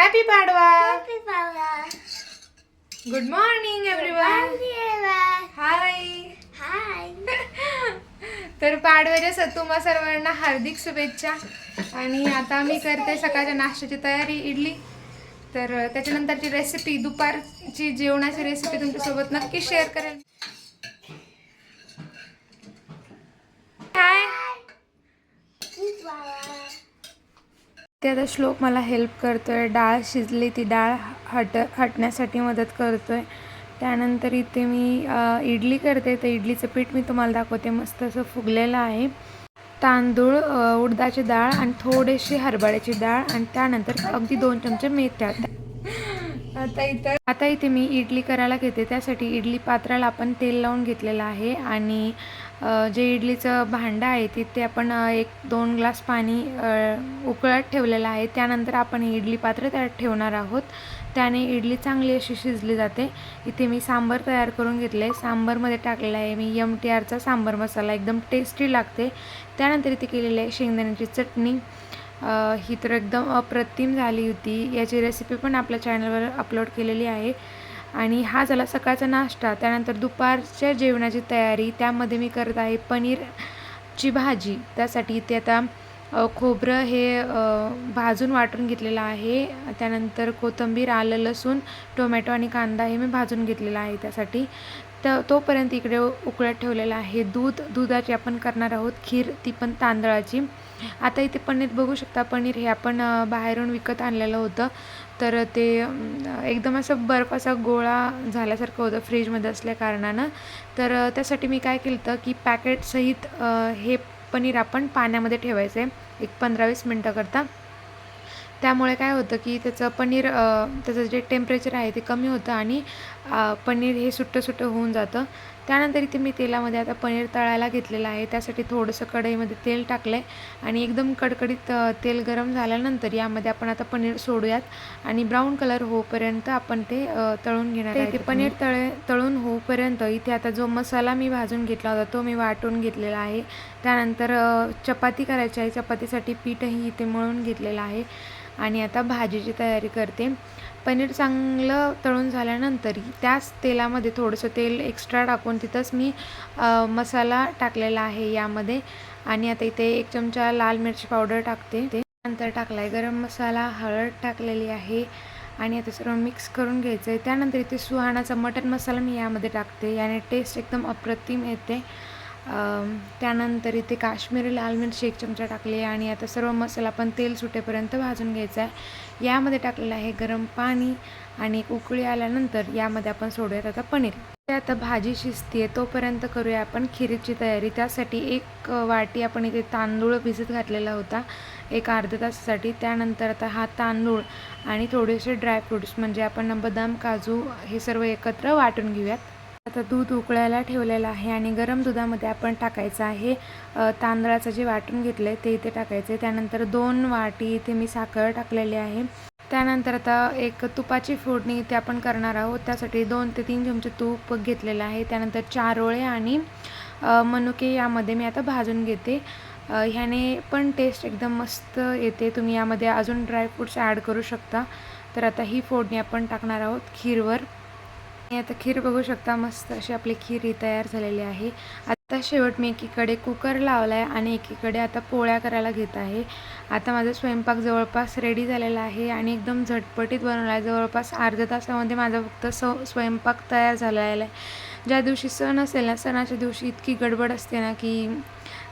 Happy Padwa. Good morning everyone hi Hi. तर पाडव्याच्या तुम्हा सर्वांना हार्दिक शुभेच्छा. आणि आता मी करते सकाळच्या नाश्त्याची तयारी इडली. तर त्याच्यानंतरची रेसिपी दुपारची जेवणाची रेसिपी तुमच्यासोबत नक्की शेअर करेल हाय. ते आता श्लोक मला हेल्प करतो आहे डाळ शिजली ती डाळ हट हटण्यासाठी मदत करतो आहे त्यानंतर इथे मी इडली करते. तर इडलीचं पीठ मी तुम्हाला दाखवते. मस्त असं फुगलेलं आहे. तांदूळ उडदाची डाळ आणि थोडीशी हरभऱ्याची डाळ आणि त्यानंतर अगदी दोन चमचे मेथ्या आता इथं आता इथे मी इडली करायला घेते. त्यासाठी इडली पात्राला आपण तेल लावून घेतलेलं आहे आणि जे इडलीचं भांडं आहे तिथे आपण एक दोन ग्लास पाणी उकळत ठेवलेलं आहे. त्यानंतर आपण इडली पात्र त्यात ठेवणार आहोत. त्याने इडली चांगली अशी शिजली जाते. इथे मी सांबर तयार करून घेतलं. आहे सांबरमध्ये टाकलेला आहे मी यम टी आरचा सांबर मसाला. एकदम टेस्टी लागते. त्यानंतर इथे केलेली आहे शेंगदाण्याची चटणी. ही तर एकदम अप्रतिम झाली होती. याची रेसिपी पण आपल्या चॅनलवर अपलोड केलेली आहे. आणि हा झाला सकाळचा नाश्ता. त्यानंतर दुपारच्या जेवणाची तयारी. त्यामध्ये मी करत आहे पनीरची भाजी. त्यासाठी इथे आता खोबरं हे भाजून वाटून घेतलेलं आहे. त्यानंतर कोथिंबीर आलं लसूण टोमॅटो आणि कांदा हे मी भाजून घेतलेला आहे त्यासाठी. तर तोपर्यंत इकडे उकळत ठेवलेलं आहे. दूध दुधाची आपण करणार आहोत. खीर ती पण तांदळाची. आता इथे पनीर बघू शकता. पनीर हे आपण बाहेरून विकत आणलेलं होतं. तर ते एकदम असं बर्फ असा गोळा झाल्यासारखं होतं फ्रीजमध्ये असल्या कारणानं. तर त्यासाठी मी काय केलं होतं की पॅकेटसहित हे पनीर आपण पाण्यामध्ये ठेवायचं आहे एक पंधरा वीस मिनटाकरता त्यामुळे काय होतं की त्याचं पनीर त्याचं जे टेम्परेचर आहे ते कमी होतं आणि पनीर हे सुट्टं सुट्टं होऊन जातं. त्यानंतर इथे मी तेलामध्ये आता पनीर तळायला घेतलेलं आहे. त्यासाठी थोडंसं कढईमध्ये तेल टाकलं आहे आणि एकदम कडकडीत तेल गरम झाल्यानंतर यामध्ये आपण आता पनीर सोडूयात आणि ब्राऊन कलर होईपर्यंत आपण ते तळून घेणार आहे ते पनीर तळे तळून होईपर्यंत इथे आता जो मसाला मी भाजून घेतला होता तो मी वाटून घेतलेला आहे. त्यानंतर चपाती करायची आहे. चपातीसाठी पीठही इथे मळून घेतलेलं आहे. आणि आता भाजीची तयारी करते. पनीर चांगलं तळून झाल्यानंतर त्याच तेलामध्ये थोडंसं तेल एक्स्ट्रा टाकून तिथंच मी मसाला टाकलेला आहे यामध्ये. आणि आता इथे एक चमचा लाल मिरची पावडर टाकते. ते नंतर टाकला आहे गरम मसाला हळद टाकलेली आहे. आणि आता सर्व मिक्स करून घ्यायचं आहे त्यानंतर इथे सुहाणाचा मटन मसाला मी यामध्ये टाकते. याने टेस्ट एकदम अप्रतिम येते. त्यानंतर इथे काश्मीरी लाल मिरची एक चमचा टाकली आणि आता सर्व मसाला पण तेल सुटेपर्यंत भाजून घ्यायचा आहे. यामध्ये टाकलेलं आहे गरम पाणी आणि उकळी आल्यानंतर यामध्ये आपण सोडूयात आता पनीर. ते आता भाजी शिजते तोपर्यंत करूया आपण खिरीची तयारी. त्यासाठी एक वाटी आपण इथे तांदूळ भिजत घातलेला होता एक अर्ध्या तासासाठी. त्यानंतर आता हा तांदूळ आणि थोडेसे ड्रायफ्रुट्स म्हणजे आपण बदाम काजू हे सर्व एकत्र वाटून घेऊयात. आता दूध उकळायला ठेवलेलं आहे आणि गरम दुधामध्ये आपण टाकायचं आहे. तांदळाचं जे वाटून घेतलं आहे ते इथे टाकायचं आहे त्यानंतर दोन वाटी इथे मी साखर टाकलेली आहे. त्यानंतर आता एक तुपाची फोडणी इथे आपण करणार आहोत. त्यासाठी दोन ते तीन चमचे तूप घेतलेलं आहे. त्यानंतर चारोळे आणि मनुके यामध्ये मी आता भाजून घेते. ह्याने पण टेस्ट एकदम मस्त येते. तुम्ही यामध्ये अजून ड्रायफ्रूट्स ॲड करू शकता. तर आता ही फोडणी आपण टाकणार आहोत खीरवर. आता खीर बघू शकता मस्त अशी आपली खीर ही तयार झालेली आहे. आता शेवट मी एकीकडे कुकर लावला आहे आणि एकीकडे आता पोळ्या करायला घेत आहे. आता माझा स्वयंपाक जवळपास रेडी झालेला आहे आणि एकदम झटपटीत बनवला आहे जवळपास अर्ध्या तासामध्ये माझा फक्त स स्वयंपाक तयार झालेला आहे. ज्या दिवशी सण असेल ना सणाच्या दिवशी इतकी गडबड असते ना की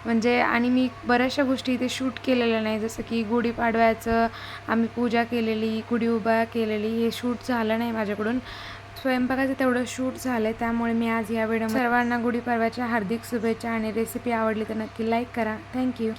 म्हणजे आणि मी बऱ्याचशा गोष्टी इथे शूट केलेल्या नाही. जसं की गुढीपाडव्याचं आम्ही पूजा केलेली गुढी उभा केलेली हे शूट झालं नाही माझ्याकडून. स्वयंपाकाचं तेवढं शूट झालं आहे त्यामुळे मी आज या व्हिडिओ सर्वांना गुढीपाडव्याच्या हार्दिक शुभेच्छा आणि रेसिपी आवडली तर नक्की लाईक करा. थँक्यू